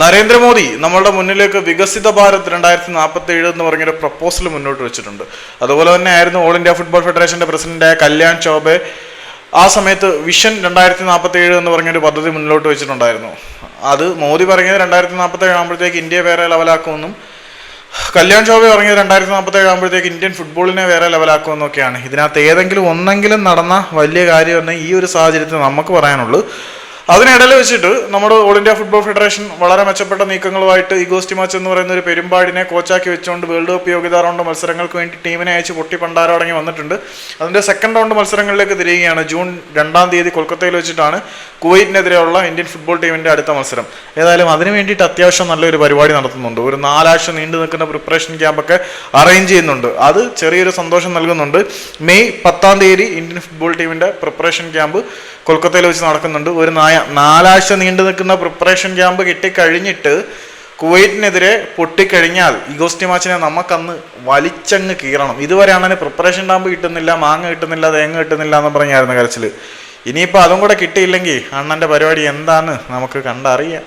നരേന്ദ്രമോദി നമ്മളുടെ മുന്നിലേക്ക് വികസിത ഭാരത് രണ്ടായിരത്തി നാൽപ്പത്തി ഏഴ് എന്ന് പറഞ്ഞൊരു പ്രപ്പോസൽ മുന്നോട്ട് വെച്ചിട്ടുണ്ട്. അതുപോലെ തന്നെ ആയിരുന്നു ഓൾ ഇന്ത്യ ഫുട്ബോൾ ഫെഡറേഷന്റെ പ്രസിഡന്റായ കല്യാൺ ചൗബെ ആ സമയത്ത് വിഷൻ രണ്ടായിരത്തി നാൽപ്പത്തി ഏഴ് എന്ന് പറഞ്ഞൊരു പദ്ധതി മുന്നോട്ട് വെച്ചിട്ടുണ്ടായിരുന്നു. അത് മോദി പറഞ്ഞത് രണ്ടായിരത്തി നാൽപ്പത്തി ഏഴ് ആകുമ്പോഴത്തേക്ക് ഇന്ത്യ വേറെ ലെവലാക്കുമെന്നും കല്യാൺ ചൗബെ പറഞ്ഞത് രണ്ടായിരത്തി നാൽപ്പത്തി ഏഴ് ആകുമ്പോഴത്തേക്ക് ഇന്ത്യൻ ഫുട്ബോളിനെ വേറെ ലെവലാക്കുമെന്നൊക്കെയാണ്. ഇതിനകത്ത് ഏതെങ്കിലും ഒന്നെങ്കിലും നടന്ന വലിയ കാര്യമെന്ന് ഈ ഒരു സാഹചര്യത്തിൽ നമുക്ക് പറയാനുള്ളൂ. അതിനിടയിൽ വെച്ചിട്ട് നമ്മുടെ ഓൾ ഇന്ത്യ ഫുട്ബോൾ ഫെഡറേഷൻ വളരെ മെച്ചപ്പെട്ട നീക്കങ്ങളുമായിട്ട് ഇഗോസ്റ്റി മാച്ച് എന്ന് പറയുന്ന ഒരു പെരുമ്പാടിനെ കോച്ചാക്കി വെച്ചുകൊണ്ട് വേൾഡ് കപ്പ് യോഗ്യതാ റൗണ്ട് മത്സരങ്ങൾക്ക് വേണ്ടി ടീമിനെ അയച്ച് പൊട്ടി പണ്ടാരടങ്ങി വന്നിട്ടുണ്ട്. അതിന്റെ സെക്കൻഡ് റൗണ്ട് മത്സരങ്ങളിലേക്ക് തിരികുകയാണ് ജൂൺ രണ്ടാം തീയതി കൊൽക്കത്തയിൽ വെച്ചിട്ടാണ് കുവൈറ്റിനെതിരെയുള്ള ഇന്ത്യൻ ഫുട്ബോൾ ടീമിന്റെ അടുത്ത മത്സരം. ഏതായാലും അതിന് വേണ്ടിയിട്ട് അത്യാവശ്യം നല്ലൊരു പരിപാടി നടത്തുന്നുണ്ട്. ഒരു നാലാഴ്ച നീണ്ടു നിൽക്കുന്ന പ്രിപ്പറേഷൻ ക്യാമ്പൊക്കെ അറേഞ്ച് ചെയ്യുന്നുണ്ട്. അത് ചെറിയൊരു സന്തോഷം നൽകുന്നുണ്ട്. മെയ് പത്താം തീയതി ഇന്ത്യൻ ഫുട്ബോൾ ടീമിന്റെ പ്രിപ്പറേഷൻ ക്യാമ്പ് കൊൽക്കത്തയിൽ വെച്ച് നടക്കുന്നുണ്ട്. ഒരു നാലാഴ്ച നീണ്ടു നിൽക്കുന്ന പ്രിപ്പറേഷൻ ക്യാമ്പ് കിട്ടിക്കഴിഞ്ഞിട്ട് കുവൈറ്റിനെതിരെ പൊട്ടിക്കഴിഞ്ഞാൽ ഇഗോസ്റ്റി മാച്ചിനെ നമുക്കന്ന് വലിച്ചങ്ങ് കീറണം. ഇതുവരെ അണ്ണന് പ്രിപ്പറേഷൻ ക്യാമ്പ് കിട്ടുന്നില്ല മാങ്ങ കിട്ടുന്നില്ല തേങ്ങ കിട്ടുന്നില്ല എന്ന് പറഞ്ഞായിരുന്നു കരച്ചിൽ ഇനിയിപ്പോൾ അതും കൂടെ കിട്ടിയില്ലെങ്കിൽ അണ്ണന്റെ പരിപാടി എന്താണ് നമുക്ക് കണ്ടറിയാം.